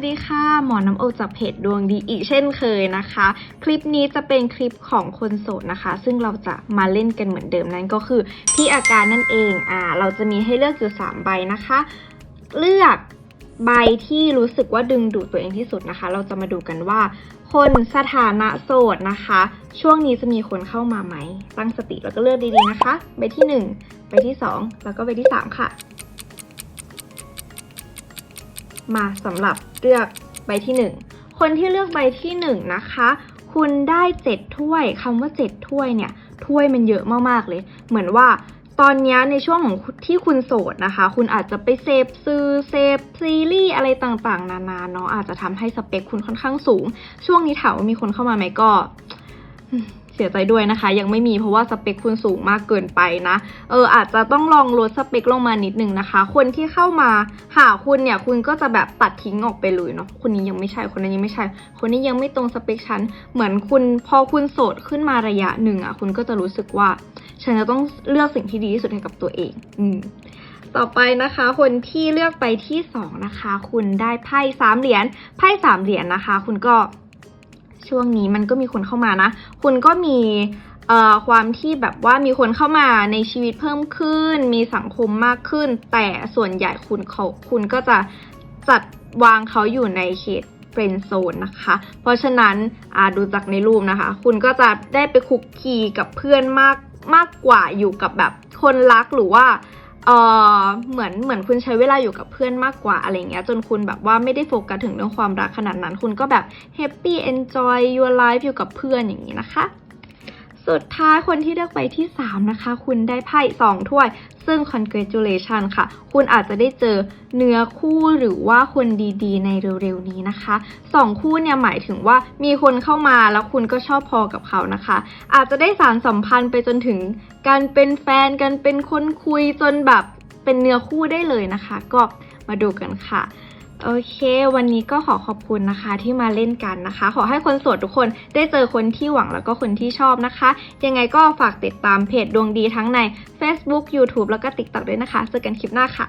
วัสดีค่ะ หมอน้ำโอจากเพจดวงดีอีกเช่นเคยนะคะ คลิปนี้จะเป็นคลิปของคนโสดนะคะ ซึ่งเราจะมาเล่นกันเหมือนเดิมนั่นก็คือพี่อาการนั่นเองอ่าเราจะมีให้เลือกอยู่ 3 ใบนะคะ เลือกใบที่รู้สึกว่าดึงดูดตัวเองที่สุดนะคะ เราจะมาดูกันว่า คนสถานะโสดนะคะ ช่วงนี้จะมีคนเข้ามาไหมตั้งสติแล้วก็เลือกดีๆนะคะ ใบที่หนึ่งใบที่สองแล้วก็ใบที่สามค่ะ มาสำหรับเลือกใบที่ 1 คนที่เลือกใบที่ 1 นะคะ คุณได้ 7 ถ้วยคำว่า 7 ถ้วยเนี่ย ถ้วยมันเยอะมากๆเลย เหมือนว่าตอนนี้ในช่วงของที่คุณโสดนะคะ คุณอาจจะไปเสพซื้อเสพซีรีส์อะไรต่างๆ นานาเนาะอาจจะทำให้สเปคคุณค่อนข้างสูง ช่วงนี้ถามว่ามีคนเข้ามาไหมก็ เสียใจด้วยนะคะ ยังไม่มีเพราะว่าสเปคคุณสูงมากเกินไปนะ เอออาจจะต้องลองลดสเปคลงมานิดนึงนะคะ คนที่เข้ามาหาคุณเนี่ยคุณก็จะแบบตัดทิ้งออกไปเลยเนาะคนนี้ยังไม่ใช่คนนั้นยังไม่ใช่ คนนี้ยังไม่ตรงสเปคฉันเหมือนคุณพอคุณโสดขึ้นมาระยะหนึ่งอะคุณก็จะรู้สึกว่าฉันจะต้องเลือกสิ่งที่ดีที่สุดให้กับตัวเอง อืมต่อไปนะคะ คนที่เลือกไปที่สองนะคะ คุณได้ไพ่สามเหรียญไพ่สามเหรียญนะคะ คุณก็ ช่วงนี้มันก็มีคนเข้ามานะ คุณก็มีความที่แบบว่ามีคนเข้ามาในชีวิตเพิ่มขึ้น มีสังคมมากขึ้น แต่ส่วนใหญ่คุณเขาคุณก็จะจัดวางเขาอยู่ในเขตเฟรนด์โซนนะคะ เพราะฉะนั้นดูจากในรูปนะคะ คุณก็จะได้ไปคุกคีกับเพื่อนมากมากกว่าอยู่กับแบบคนรักหรือว่า เออเหมือนเหมือนคุณใช้เวลาอยู่กับเพื่อนมากกว่าอะไรเงี้ยจนคุณแบบว่าไม่ได้โฟกัสถึงเรื่องความรักขนาดนั้น คุณก็แบบแฮปปี้เอนจอย your life อยู่กับเพื่อนอย่างนี้นะคะ สุดท้ายคนที่เลือกไปที่ 3 นะคะ คุณได้ไพ่2ถ้วย ซึ่ง congratulation ค่ะ คุณอาจจะได้เจอเนื้อคู่หรือว่าคนดีๆ ในเร็วๆนี้นะคะสองคู่เนี่ยหมายถึงว่ามีคนเข้ามาแล้วคุณก็ชอบพอกับเขานะคะ อาจจะได้สารสัมพันธ์ไปจนถึงการเป็นแฟนกันเป็นคนคุยจนแบบเป็นเนื้อคู่ได้เลยนะคะ ก็มาดูกันค่ะ โอเค วันนี้ก็ขอขอบคุณนะคะที่มาเล่นกันนะคะ ขอให้คนโสดทุกคนได้เจอคนที่หวังแล้วก็คนที่ชอบนะคะ ยังไงก็ฝากติดตามเพจดวงดีทั้งใน Facebook YouTube แล้วก็ TikTok ด้วยนะคะ เจอกันคลิปหน้าค่ะ